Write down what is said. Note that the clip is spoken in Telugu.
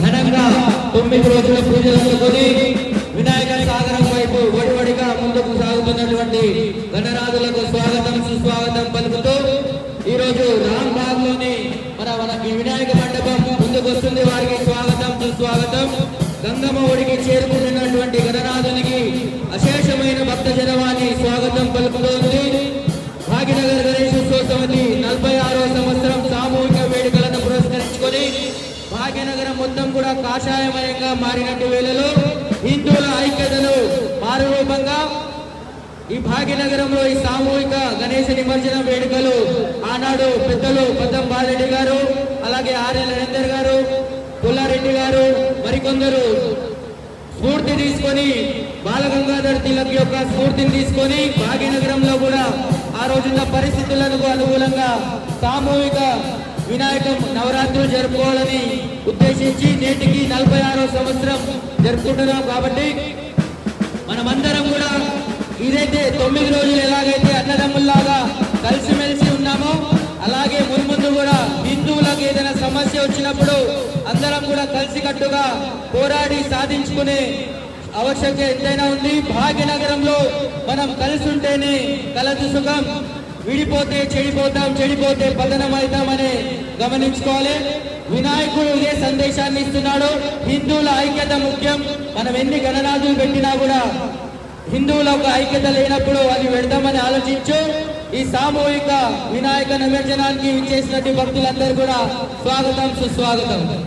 ఘనంగా తొమ్మిది రోజుల పూజలు అందుకొని వినాయక సాగరం వైపు ఒడివడిగా ముందుకు సాగుతున్నటువంటి గణరాజులకు స్వాగతం సుస్వాగతం పలుకుతూ ఈ రోజు రాంబాగ్లోని మన మనకి వినాయక మండపం ముందుకు వస్తుంది. వారికి స్వాగతం సుస్వాగతం. గంగమ్మ ఒడికి చేరుకుంటున్నటువంటి గణనాథునికి అశేషమైన భక్త జనవాన్ని స్వాగతం పలుకుతూ భాగ్యనగరం మొత్తం కూడా కాషాయమయంగా మారినట్టు వేళలో హిందువుల ఐక్యతను మారురూపంగా ఈ భాగ్యనగరంలో ఈ సామూహిక గణేశ నిమజ్జన వేడుకలు ఆనాడు పెద్దలు పద్దం బాలరెడ్డి గారు అలాగే ఆర్ఎల్ నరేందర్ గారు పుల్లారెడ్డి గారు మరికొందరు స్ఫూర్తి తీసుకొని బాలగంగాధర్ తిలక్ యొక్క స్ఫూర్తిని తీసుకొని భాగ్యనగరంలో కూడా ఆ రోజున పరిస్థితులకు అనుకూలంగా సామూహిక వినాయక నవరాత్రులు జరుపుకోవాలని ప్రవేశించి నేటికి నలభై ఆరో సంవత్సరం జరుపుకుంటున్నాం కాబట్టి మనమందరం కూడా ఇదైతే తొమ్మిది రోజులు ఎలాగైతే అన్నదమ్ముల్లాగా కలిసిమెలిసి ఉన్నామో అలాగే మున్ముందు కూడా హిందువులకు ఏదైనా సమస్య వచ్చినప్పుడు అందరం కూడా కలిసికట్టుగా పోరాడి సాధించుకునే ఆవశ్యకత ఎంతైనా ఉంది. భాగ్యనగరంలో మనం కలిసి ఉంటేనే కలదు సుఖం. విడిపోతే చెడిపోతాం చెడిపోతే పతనం అవుతామని గమనించుకోవాలి. వినాయకుడు సందేశాన్ని ఇస్తున్నాడు. హిందువుల ఐక్యత ముఖ్యం. మనం ఎన్ని గణనాథులు పెట్టినా కూడా హిందువుల ఒక ఐక్యత లేనప్పుడు అది పెడదామని ఆలోచించు. ఈ సామూహిక వినాయక నిమజ్జనానికి విచ్చేసినటువంటి భక్తులందరూ కూడా స్వాగతం సుస్వాగతం.